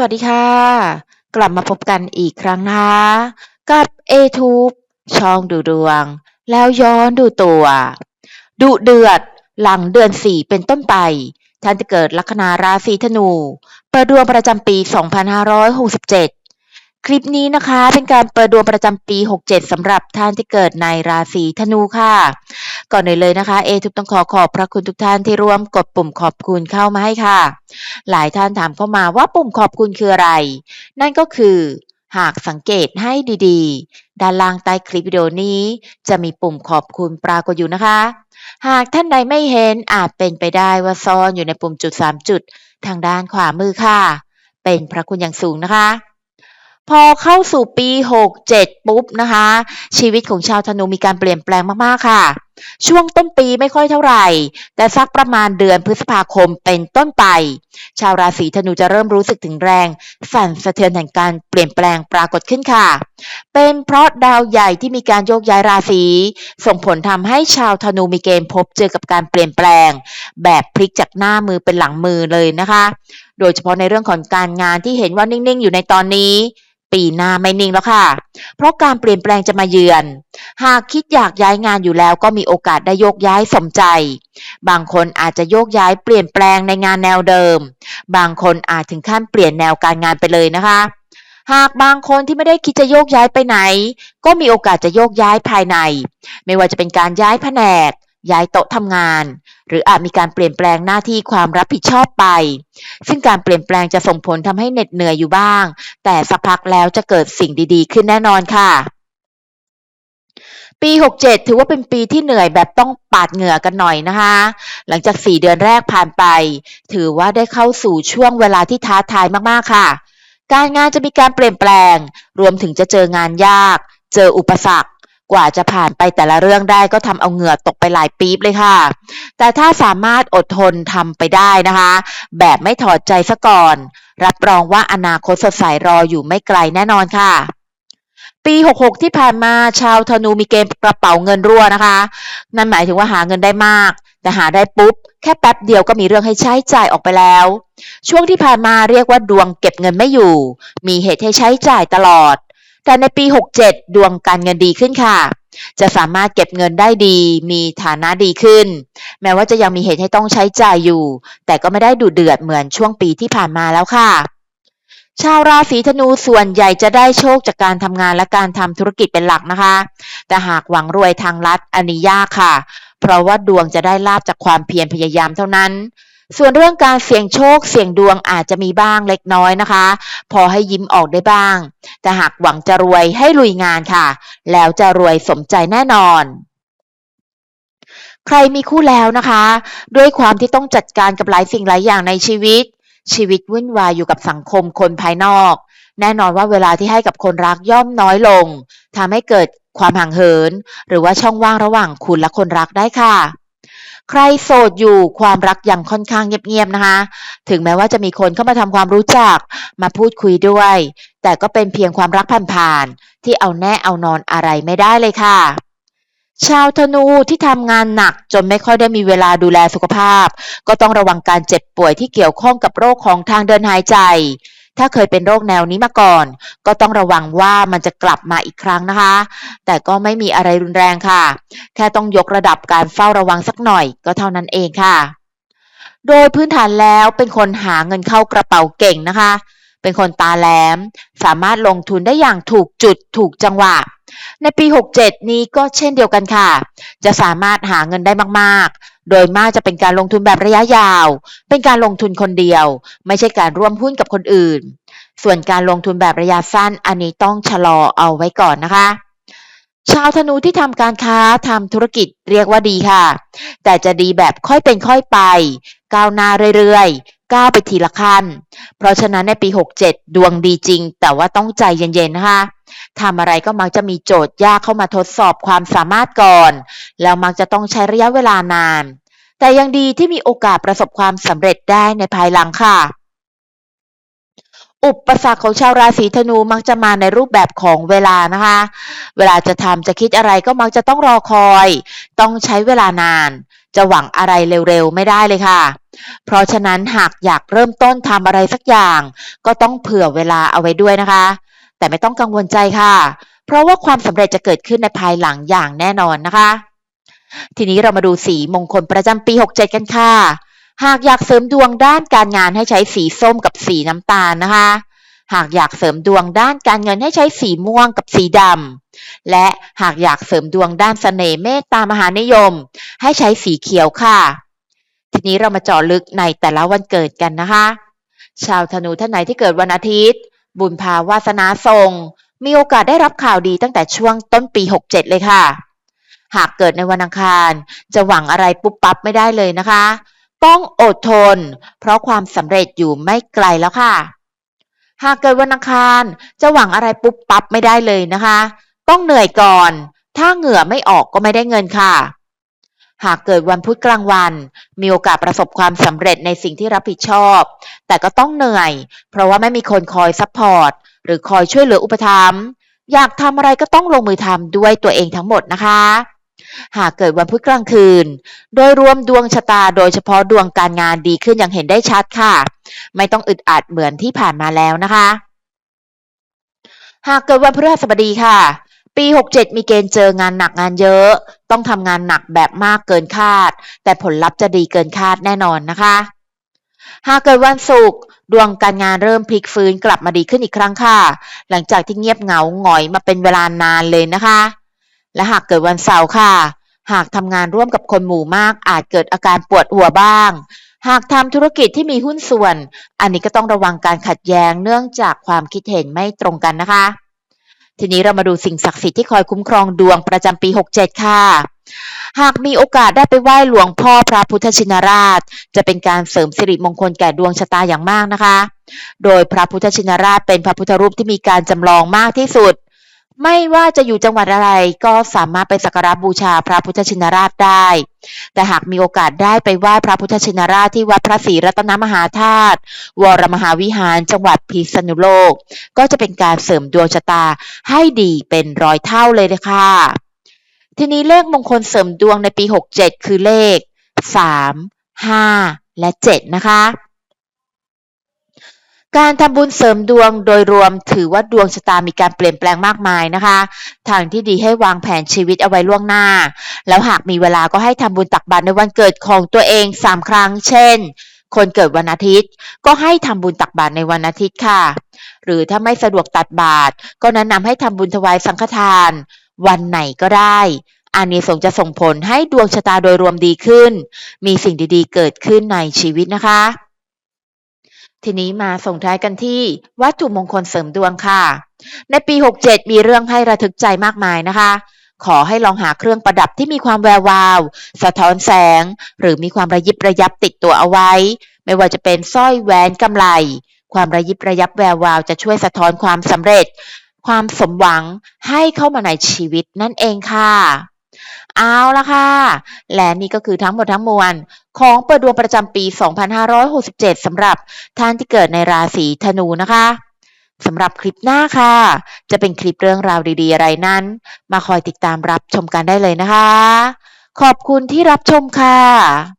สวัสดีค่ะ กลับมาพบกันอีกครั้งนะคะกับ A-Tube ช่องดูดวง แล้วย้อนดูตัว ดูเดือดหลังเดือน 4 เป็นต้นไป ท่านจะเกิดลัคนาราศีธนูเปิดดวงประจำปี 2567 คลิปนี้นะคะ เป็นการเปิดดวงประจำปี 67 สำหรับท่านที่เกิดในราศีธนูค่ะ ก่อนอื่นเลยนะคะ เอทุกต้องขอขอบพระคุณทุกท่านที่ร่วมกดปุ่มขอบคุณเข้ามาให้ค่ะ หลายท่านถามเข้ามาว่าปุ่มขอบคุณคืออะไร นั่นก็คือหากสังเกตให้ดีๆ ด้านล่างใต้คลิปวิดีโอนี้ จะมีปุ่มขอบคุณปรากฏอยู่นะคะ หากท่านใดไม่เห็นอาจเป็นไปได้ว่าซ่อนอยู่ในปุ่มจุด 3 จุด ทางด้านขวามือค่ะ เป็นพระคุณอย่างสูงนะคะ พอเข้าสู่ปี 67 ปุ๊บนะคะ ชีวิตของชาวธนูมีการเปลี่ยนแปลงมากๆค่ะ ช่วงต้นปีไม่ค่อยเท่าไหร่ แต่สักประมาณเดือนพฤษภาคมเป็นต้นไป ชาวราศีธนูจะเริ่มรู้สึกถึงแรง สั่นสะเทือนแห่งการเปลี่ยนแปลงปรากฏขึ้นค่ะ เป็นเพราะดาวใหญ่ที่มีการโยกย้ายราศี ส่งผลทำให้ชาวธนูมีเกณฑ์พบเจอกับการเปลี่ยนแปลง แบบพลิกจากหน้ามือเป็นหลังมือเลยนะคะ โดยเฉพาะในเรื่องของการงานที่เห็นว่านิ่งๆ อยู่ในตอนนี้ ปีหน้าไม่นิ่งแล้วค่ะ เพราะการเปลี่ยนแปลงจะมาเยือน หากคิดอยากย้ายงานอยู่แล้วก็มีโอกาสได้โยกย้ายสมใจ บางคนอาจจะโยกย้ายเปลี่ยนแปลงในงานแนวเดิม บางคนอาจถึงขั้นเปลี่ยนแนวการงานไปเลยนะคะ หากบางคนที่ไม่ได้คิดจะโยกย้ายไปไหน ก็มีโอกาสจะโยกย้ายภายใน ไม่ว่าจะเป็นการย้ายแผนก ย้ายโต๊ะทำงาน หรืออาจมีการเปลี่ยนแปลงหน้าที่ความรับผิดชอบไป ซึ่งการเปลี่ยนแปลงจะส่งผลทำให้เหน็ดเหนื่อยอยู่บ้าง แต่สักพักแล้วจะเกิดสิ่งดีๆ ขึ้นแน่นอนค่ะปี 67 ถือว่าเป็นปีที่เหนื่อยแบบต้องปาดเหงื่อกันหน่อยนะคะ หลังจาก 4 เดือนแรกผ่านไป ถือว่าได้เข้าสู่ช่วงเวลาที่ท้าทายมากๆค่ะ การงานจะมีการเปลี่ยนแปลง รวมถึงจะเจองานยาก เจออุปสรรค กว่าจะผ่านไปแต่ละเรื่องได้ก็ทำเอาเหงื่อตกไปหลายปี๊บเลยค่ะ แต่ถ้าสามารถอดทนทำไปได้นะคะ แบบไม่ถอดใจซะก่อน รับรองว่าอนาคตสดใสรออยู่ไม่ไกลแน่นอนค่ะปี 66 ที่ผ่านมาชาวธนูมีเกณฑ์กระเป๋าเงินรั่วนะคะ นั่นหมายถึงว่าหาเงินได้มาก แต่หาได้ปุ๊บ แค่แป๊บเดียวก็มีเรื่องให้ใช้จ่ายออกไปแล้ว ช่วงที่ผ่านมาเรียกว่าดวงเก็บเงินไม่อยู่ มีเหตุให้ใช้จ่ายตลอด แต่ในปี 67 ดวงการเงินดีขึ้นค่ะ จะสามารถเก็บเงินได้ดี มีฐานะดีขึ้น แม้ว่าจะยังมีเหตุให้ต้องใช้จ่ายอยู่ แต่ก็ไม่ได้ดุเดือดเหมือนช่วงปีที่ผ่านมาแล้วค่ะ ชาวราศีธนูส่วนใหญ่จะได้โชคจากการทำงานและการทำธุรกิจเป็นหลักนะคะ แต่หากหวังรวยทางลัดอันนี้ยากค่ะ เพราะว่าดวงจะได้ลาบจากความเพียรพยายามเท่านั้น ส่วนเรื่องการเสี่ยงโชคเสี่ยงดวงอาจจะมีบ้างเล็กน้อยนะคะ พอให้ยิ้มออกได้บ้าง แต่หากหวังจะรวยให้ลุยงานค่ะ แล้วจะรวยสมใจแน่นอนใครมีคู่แล้วนะคะ ด้วยความที่ต้องจัดการกับหลายสิ่งหลายอย่างในชีวิต ชีวิตวุ่นวายอยู่กับสังคมคนภายนอก แน่นอนว่าเวลาที่ให้กับคนรักย่อมน้อยลงทำให้เกิดความห่างเหิน หรือว่าช่องว่างระหว่างคุณและคนรักได้ค่ะ ใครโสดอยู่ความรักยังค่อนข้างเงียบๆนะคะ ถึงแม้ว่าจะมีคนเข้ามาทำความรู้จักมาพูดคุยด้วย แต่ก็เป็นเพียงความรักผ่านๆที่เอาแน่เอานอนอะไรไม่ได้เลยค่ะ ชาวธนูที่ทำงานหนักจนไม่ค่อยได้มีเวลาดูแลสุขภาพ ก็ต้องระวังการเจ็บป่วยที่เกี่ยวข้องกับโรคของทางเดินหายใจ ถ้าเคยเป็นโรคแนวนี้มาก่อน ก็ต้องระวังว่ามันจะกลับมาอีกครั้งนะคะ แต่ก็ไม่มีอะไรรุนแรงค่ะ แค่ต้องยกระดับการเฝ้าระวังสักหน่อยก็เท่านั้นเองค่ะ โดยพื้นฐานแล้วเป็นคนหาเงินเข้ากระเป๋าเก่งนะคะ เป็นคนตาแหลม สามารถลงทุนได้อย่างถูกจุดถูกจังหวะ ในปี 67 นี้ก็เช่นเดียวกันค่ะ จะสามารถหาเงินได้มากๆ โดยมากจะเป็นการลงทุนแบบระยะยาว เป็นการลงทุนคนเดียว ไม่ใช่การร่วมหุ้นกับคนอื่น ส่วนการลงทุนแบบระยะสั้นอันนี้ต้องชะลอเอาไว้ก่อนนะคะ ชาวธนูที่ทำการค้าทำธุรกิจเรียกว่าดีค่ะ แต่จะดีแบบค่อยเป็นค่อยไป ก้าวหน้าเรื่อยๆ ก้าวไปทีละขั้น เพราะฉะนั้นในปี 67 ดวงดีจริง แต่ว่าต้องใจเย็นๆนะคะ ทำอะไรก็มักจะมีโจทย์ยากเข้ามาทดสอบความสามารถก่อน แล้วมักจะต้องใช้ระยะเวลานาน แต่ยังดีที่มีโอกาสประสบความสำเร็จได้ในภายหลังค่ะ อุปสรรคของชาวราศีธนูมักจะมาในรูปแบบของเวลานะคะ เวลาจะทำจะคิดอะไรก็มักจะต้องรอคอย ต้องใช้เวลานานจะหวังอะไรเร็วๆ ไม่ได้เลยค่ะ เพราะฉะนั้นหากอยากเริ่มต้นทำอะไรสักอย่าง ก็ต้องเผื่อเวลาเอาไว้ด้วยนะคะ แต่ไม่ต้องกังวลใจค่ะ เพราะว่าความสำเร็จจะเกิดขึ้นในภายหลังอย่างแน่นอนนะคะ ทีนี้เรามาดูสีมงคลประจำปี 67 กันค่ะ หากอยากเสริมดวงด้านการงานให้ใช้สีส้มกับสีน้ำตาลนะคะ หากอยากเสริมดวงด้านการเงินให้ใช้สีม่วงกับสีดำและหากอยากเสริมดวงด้านเสน่ห์เมตตามหานิยม ให้ใช้สีเขียวค่ะ ทีนี้เรามาเจาะลึกในแต่ละวันเกิดกันนะคะ ชาวธนูท่านไหนที่เกิดวันอาทิตย์ บุญภาวาสนาส่งมีโอกาสได้รับข่าวดีตั้งแต่ช่วงต้นปี 67 เลยค่ะ หากเกิดในวันอังคาร จะหวังอะไรปุ๊บปั๊บไม่ได้เลยนะคะ ต้องอดทน เพราะความสำเร็จอยู่ไม่ไกลแล้วค่ะ หากเกิดวันอังคาร จะหวังอะไรปุ๊บปั๊บไม่ได้เลยนะคะ ต้องเหนื่อยก่อน ถ้าเหงื่อไม่ออกก็ไม่ได้เงินค่ะ หากเกิดวันพุธกลางวัน มีโอกาสประสบความสำเร็จในสิ่งที่รับผิดชอบ แต่ก็ต้องเหนื่อย เพราะว่าไม่มีคนคอยซัพพอร์ต หรือคอยช่วยเหลืออุปถัมภ์อยากทำอะไรก็ต้องลงมือทำด้วยตัวเองทั้งหมดนะคะ หากเกิดวันพุธกลางคืน โดยรวมดวงชะตาโดยเฉพาะดวงการงานดีขึ้นอย่างเห็นได้ชัดค่ะ ไม่ต้องอึดอัดเหมือนที่ผ่านมาแล้วนะคะ หากเกิดวันพฤหัสบดีค่ะ ปี 67 มีเกณฑ์เจองานหนักงานเยอะ ต้องทำงานหนักแบบมากเกินคาด แต่ผลลัพธ์จะดีเกินคาดแน่นอนนะคะ หากเกิดวันศุกร์ดวงการงานเริ่มพลิกฟื้นกลับมาดีขึ้นอีกครั้งค่ะ หลังจากที่เงียบเหงาหงอยมาเป็นเวลานานเลยนะคะ และหากเกิดวันเสาร์ค่ะ หากทำงานร่วมกับคนหมู่มากอาจเกิดอาการปวดหัวบ้าง หากทำธุรกิจที่มีหุ้นส่วน อันนี้ก็ต้องระวังการขัดแย้งเนื่องจากความคิดเห็นไม่ตรงกันนะคะ ทีนี้เรามาดูสิ่งศักดิ์สิทธิ์ที่คอยคุ้มครองดวงประจำปี 67 ค่ะ หากมีโอกาสได้ไปไหว้หลวงพ่อพระพุทธชินราช จะเป็นการเสริมสิริมงคลแก่ดวงชะตาอย่างมากนะคะ โดยพระพุทธชินราชเป็นพระพุทธรูปที่มีการจำลองมากที่สุด ไม่ว่าจะอยู่จังหวัดอะไรก็สามารถไปสักการะบูชาพระพุทธชินราชได้ แต่หากมีโอกาสได้ไปไหว้พระพุทธชินราชที่วัดพระศรีรัตนมหาธาตุวรมหาวิหารจังหวัดพิษณุโลก ก็จะเป็นการเสริมดวงชะตาให้ดีเป็นร้อยเท่าเลยเลยค่ะทีนี้เลขมงคลเสริมดวงในปี 67 คือเลข 3 5 และ 7 นะคะ การทำบุญเสริมดวงโดยรวมถือว่าดวงชะตามีการเปลี่ยนแปลงมากมายนะคะ ทางที่ดีให้วางแผนชีวิตเอาไว้ล่วงหน้า แล้วหากมีเวลาก็ให้ทำบุญตักบาตรในวันเกิดของตัวเอง 3 ครั้ง เช่น คนเกิดวันอาทิตย์ ก็ให้ทำบุญตักบาตรในวันอาทิตย์ค่ะ หรือถ้าไม่สะดวกตัดบาตรก็แนะนำให้ทำบุญถวายสังฆทาน วันไหนก็ได้อานิสงส์จะส่งผลให้ดวงชะตาโดยรวมดีขึ้น มีสิ่งดีๆ เกิดขึ้นในชีวิตนะคะ ทีนี้มาส่งท้ายกันที่วัตถุมงคลเสริมดวงค่ะ ในปี 67 มีเรื่องให้ระทึกใจมากมายนะคะ ขอให้ลองหาเครื่องประดับที่มีความแวววาว สะท้อนแสง หรือมีความระยิบระยับติดตัวเอาไว้ ไม่ว่าจะเป็นสร้อยแหวนกำไล ความระยิบระยับแวววาวจะช่วยสะท้อนความสำเร็จ ความสมหวังให้เข้ามาในชีวิตนั่นเองค่ะ เอาละค่ะ และนี่ก็คือทั้งหมดทั้งมวล ของเปิดดวงประจำปี 2567สำหรับท่านที่เกิดในราศีธนูนะคะสำหรับคลิปหน้าค่ะ จะเป็นคลิปเรื่องราวดีๆ อะไรนั้น มาคอยติดตามรับชมกันได้เลยนะคะ ขอบคุณที่รับชมค่ะ